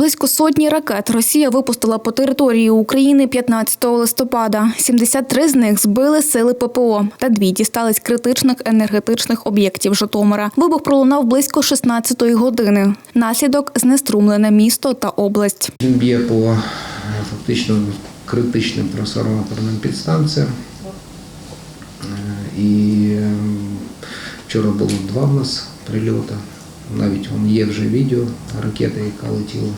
Близько сотні ракет Росія випустила по території України 15 листопада. 73 з них збили сили ППО, та дві дістались критичних енергетичних об'єктів Житомира. Вибух пролунав близько 16-ї години. Наслідок знеструмлене місто та область. Він б'є по е, фактично критичним трансформаторним підстанціям. Е, І е, вчора було два в нас прильоти. Навіть вон є вже відео ракети, яка летіла.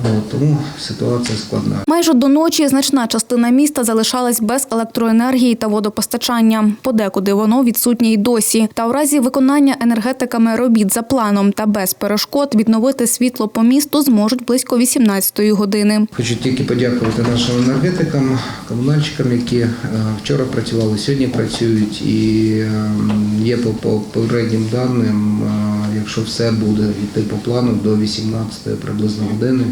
От, тому ситуація складна. Майже до ночі значна частина міста залишалась без електроенергії та водопостачання. Подекуди воно відсутнє й досі. Та у разі виконання енергетиками робіт за планом та без перешкод відновити світло по місту зможуть близько 18-ї години. Хочу тільки подякувати нашим енергетикам, комунальщикам, які е, вчора працювали, сьогодні працюють. І е, є по по попереднім даним, е, якщо все буде йти по плану до 18 приблизно години,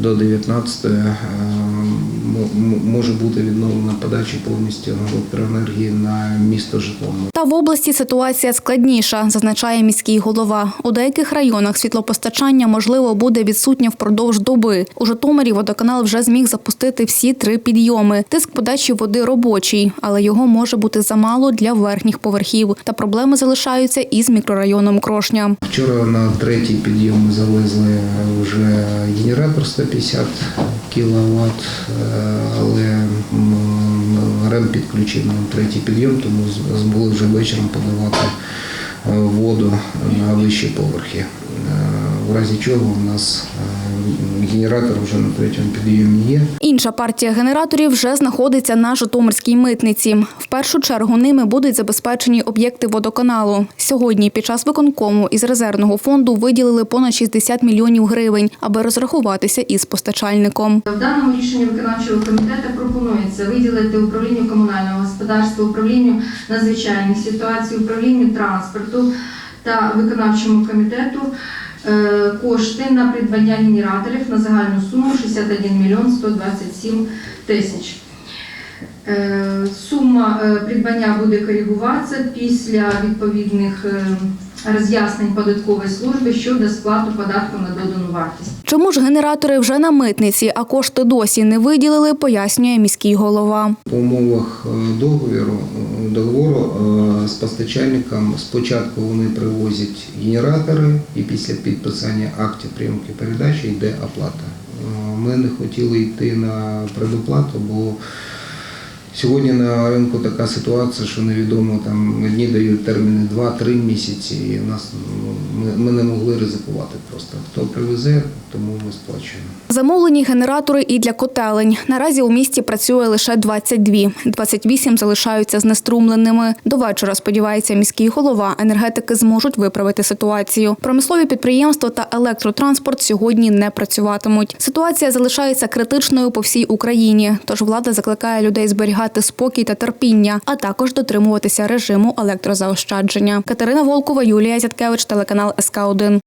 до 19 е, може бути відновлена подача повністю електроенергії на місто Житомир. Та в області ситуація складніша, зазначає міський голова. У деяких районах світлопостачання можливо буде відсутнє впродовж доби. У Житомирі водоканал вже зміг запустити всі три підйоми. Тиск подачі води робочий, але його може бути замало для верхніх поверхів. Та проблеми залишаються із мікрорайоном Крошня. Вчора на третій підйом ми завезли вже генератор 150 кВт, але РЕМ підключив на третій підйом, тому змогли вже вечором подавати е, воду на вищі поверхи. Е, В разі чого у нас е, генератор вже на третьому підйомі є. Інша партія генераторів вже знаходиться на Житомирській митниці. В першу чергу ними будуть забезпечені об'єкти водоканалу. Сьогодні під час виконкому із резервного фонду виділили понад 60 мільйонів гривень, аби розрахуватися із постачальником. В даному рішенні виконавчого комітету пропонується виділити управлінню комунального господарства, управлінню надзвичайних ситуацій, управлінню транспорту та виконавчому комітету кошти на придбання генераторів на загальну суму 61 мільйон 127 тисяч. Е, Сума е, придбання буде коригуватися після відповідних е, роз'яснень податкової служби щодо сплати податку на додану вартість. Чому ж генератори вже на митниці, а кошти досі не виділили, пояснює міський голова. По умовах е, договору, е, договору е, з постачальником спочатку вони привозять генератори і після підписання актів прийомки передачі йде оплата. Ми не хотіли йти на предоплату, бо сьогодні на ринку така ситуація, що невідомо там одні дають терміни 2-3 місяці, і у нас ну, ми, ми не могли ризикувати просто. Хто привезе, тому ми сплачуємо. Замовлені генератори і для котелень. Наразі у місті працює лише 22. 28 залишаються знеструмленими. До вечора, сподівається міський голова, енергетики зможуть виправити ситуацію. Промислові підприємства та електротранспорт сьогодні не працюватимуть. Ситуація залишається критичною по всій Україні. Тож влада закликає людей зберігати спокій та терпіння, а також дотримуватися режиму електрозаощадження. Катерина Волкова, Юлія Зяткевич, телеканал СК 1